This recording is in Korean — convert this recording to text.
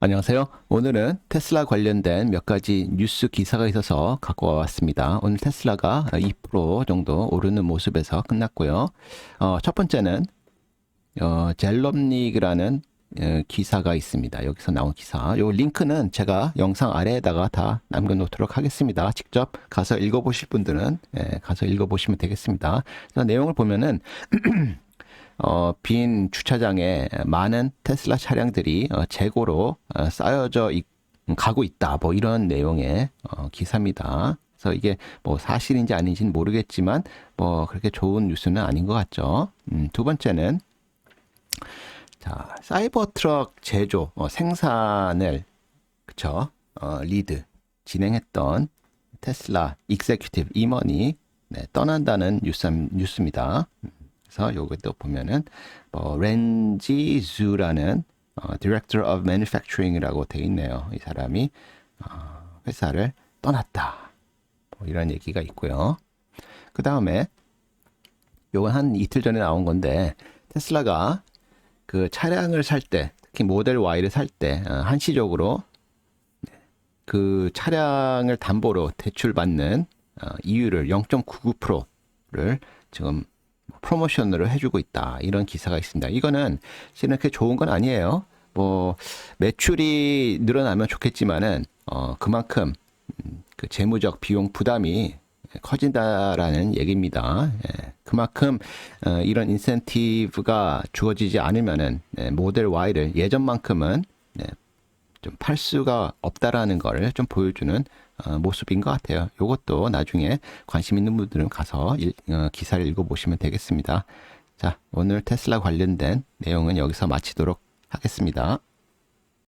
안녕하세요. 오늘은 테슬라 관련된 몇 가지 뉴스 기사가 있어서 갖고 왔습니다. 오늘 테슬라가 2% 정도 오르는 모습에서 끝났고요. 어, 첫 번째는 어, 젤럼닉이라는 어, 기사가 있습니다. 여기서 나온 기사. 요 링크는 제가 영상 아래에다가 다 남겨놓도록 하겠습니다. 직접 가서 읽어보실 분들은 예, 가서 읽어보시면 되겠습니다. 내용을 보면은 어, 빈 주차장에 많은 테슬라 차량들이 어, 재고로 어, 쌓여져 있- 가고 있다. 뭐 이런 내용의 어, 기사입니다. 그래서 이게 뭐 사실인지 아닌지는 모르겠지만 뭐 그렇게 좋은 뉴스는 아닌 것 같죠. 음, 두 번째는 자 사이버 트럭 제조 어, 생산을 그쵸 어, 리드 진행했던 테슬라 익세큐티브 임원이 네, 떠난다는 뉴스, 뉴스입니다. 그래서 요것도 보면은 뭐 렌지 주라는 어, Director of Manufacturing이라고 돼 있네요. 이 사람이 어, 회사를 떠났다. 뭐 이런 얘기가 있고요. 그 다음에 요건 한 이틀 전에 나온 건데 테슬라가 그 차량을 살 때, 특히 모델 Y를 살때 어, 한시적으로 그 차량을 담보로 대출받는 어, 이율을 0.99%를 지금 프로모션으로 해주고 있다 이런 기사가 있습니다. 이거는 실은 그렇게 좋은 건 아니에요. 뭐 매출이 늘어나면 좋겠지만은 어 그만큼 음, 그 재무적 비용 부담이 커진다라는 얘기입니다. 예, 그만큼 어, 이런 인센티브가 주어지지 않으면은 예, 모델 Y를 예전만큼은 예, 좀팔 수가 없다라는 거를 좀 보여주는 어, 모습인 것 같아요. 이것도 나중에 관심 있는 분들은 가서 일- 어, 기사를 읽어보시면 되겠습니다. 자, 오늘 테슬라 관련된 내용은 여기서 마치도록 하겠습니다.